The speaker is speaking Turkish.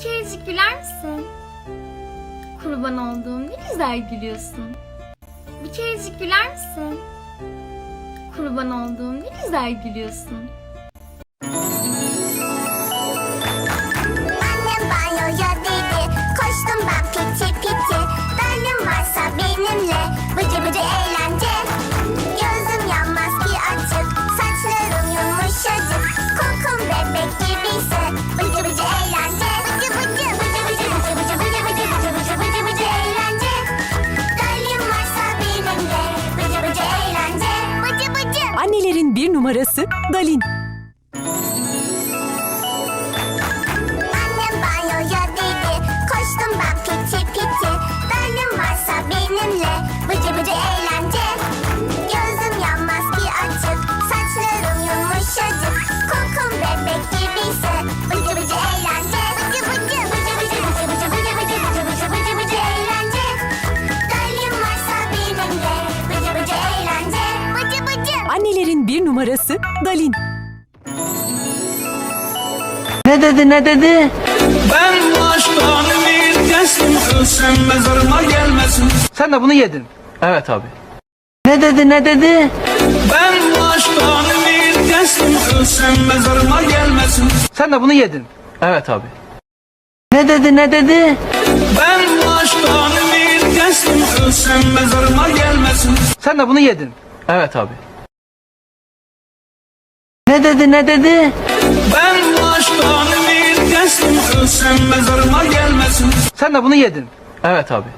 kerecik güler misin? Kurban olduğum ne güzel gülüyorsun. Bir kerecik güler misin? Kurban olduğum ne güzel gülüyorsun. Annelerin bir numarası Dalin. Numarası Dalin. Ne dedi ne dedi? Ben bu aşktan ümit kestim Ölsem mezarıma gelmesin Sen de bunu yedin. Evet abi. Ne dedi ne dedi? Ben bu aşktan ümit kestim Ölsem mezarıma gelmesin Sen de bunu yedin. Evet abi. Ne dedi ne dedi? Ben bu aşktan ümit kestim Ölsem mezarıma gelmesin Sen de bunu yedin. Evet abi. Ne dedi ne dedi? Ben bu aşktan ümit kestim Ölsem mezarıma gelmesin Sen de bunu yedin. Evet abi.